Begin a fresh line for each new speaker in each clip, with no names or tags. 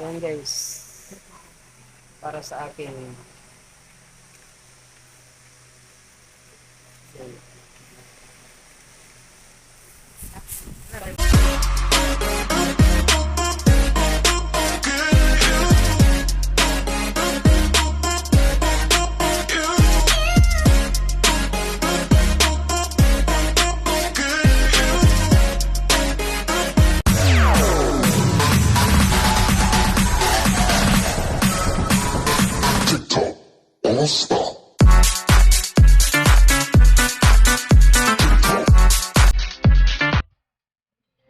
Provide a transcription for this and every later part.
Ayan guys. Para sa akin. Ayan.
Stop.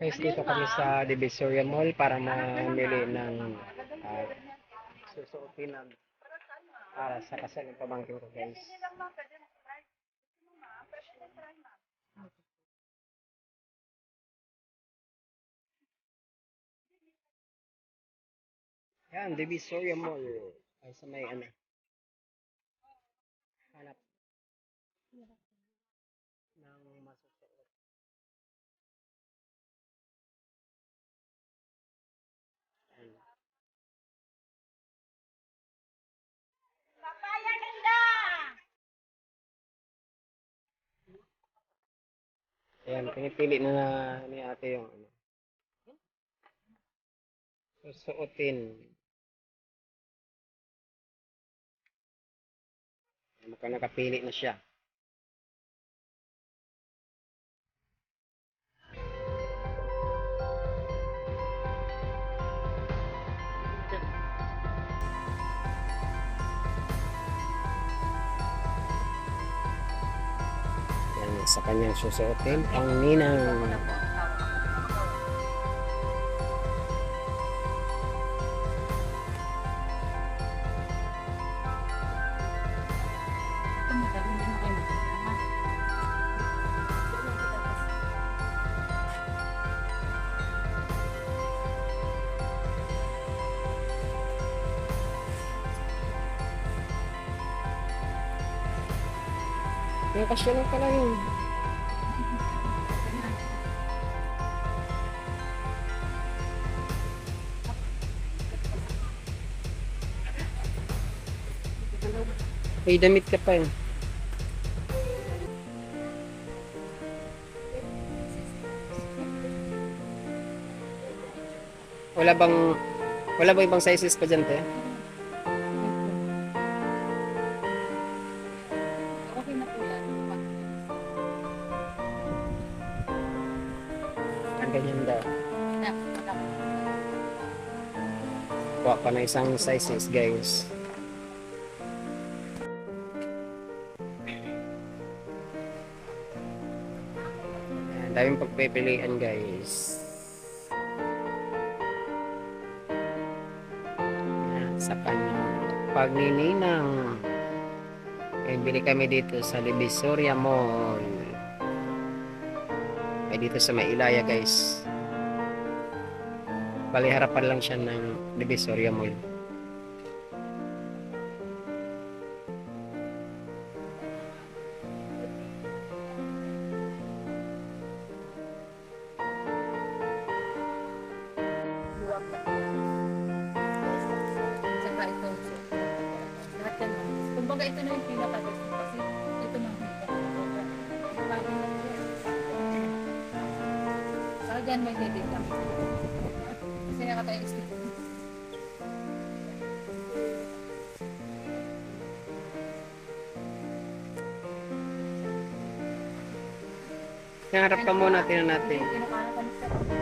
Guys, dito kami sa Divisoria Mall para mamili ng uh, susuotin ng para sa kasal ng pamangkin ko guys. Yan, Divisoria Mall. Ay, sa may ano. Ayan, pinipili na, na ni ate yung ano. Susuotin. Mukhang nakapili na siya. Kanyang susuotin, pang ninang. Yung kasya pala yun. May damit ka pa eh. Wala bang wala bang ibang sizes pa dyan, te?
Okay na po yan.
Ang ganyan daw. Kuha pa na isang sizes, guys. Ayan, daming pagpipilian, guys. Ayan, sa kanyang pagnininang. Ay, bili kami dito sa Divisoria Mall. Ay, dito sa Mailaya, guys. Bali, harapan lang siya ng Divisoria Mall.
Kumbaga ito na yung pinaka-best kasi ito na yung Saka dyan may dede kami. Kasi nakatayo stick.
Harap ka muna, tingnan natin.
Pinakakan sa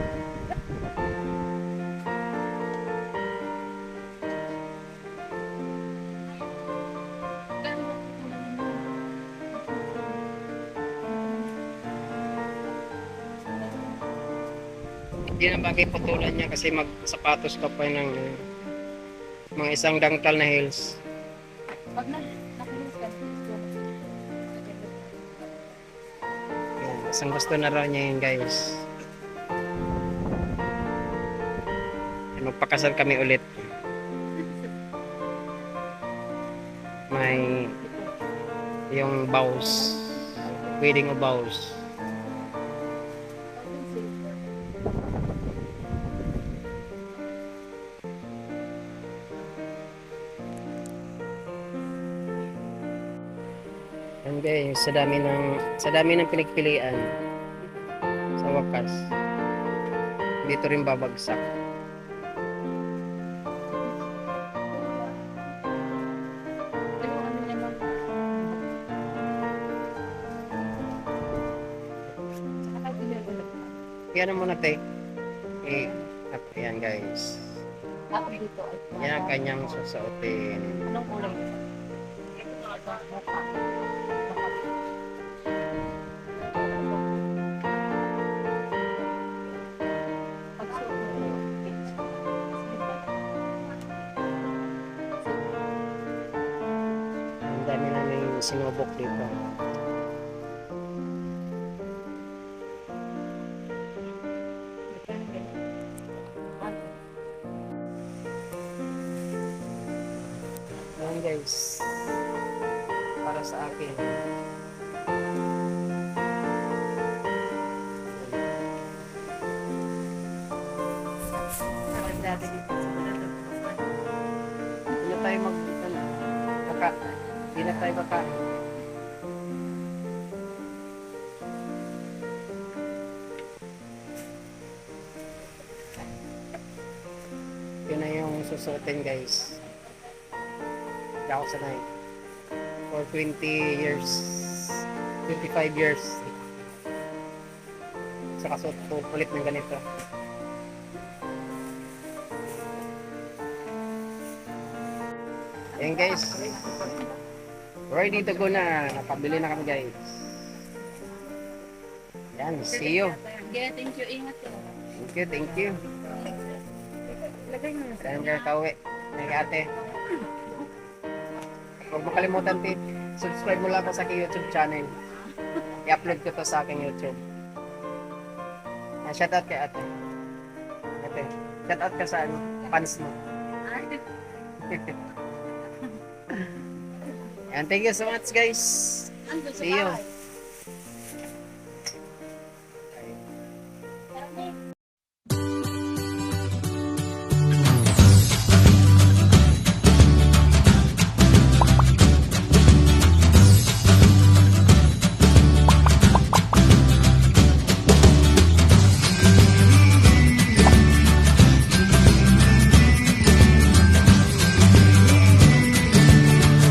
Hindi na bagay putulan niya kasi magsapatos ka pa ng uh, mga isang dangkal na heels.
Pag na, nakilis ka,
Yan, isang gusto na raw niya yun guys. Magpakasal kami ulit. May yung vows. Wedding of vows. Sa dami ng sa dami ng pinagpilian sa wakas. Dito rin babagsak. Yan mo na te. Eh, at yan guys. Yan ang kanyang susuotin.
Anong kulay
sinubok dito. Yan guys. Para sa akin. Na tayo mag... Ano, baka. Hindi na tayo baka. Yun na yung susuotin guys. Hindi ako sanay. For 20 years. 25 years. Sa kasuot ko ulit ng ganito. Ayan guys. Ready to go na. Nakabili na kami guys. Yan, see you.
Yeah, thank you. Ingat ka.
Thank you, thank you.
Lagay mo
Saan ka kauwi? May ate. Huwag mo kalimutan, Tit. Subscribe mo lang ako sa aking YouTube channel. I-upload ko to sa aking YouTube. Ah, shout out kay ate. Ate, shout out ka sa ano, fans mo. And thank you so much guys. See you.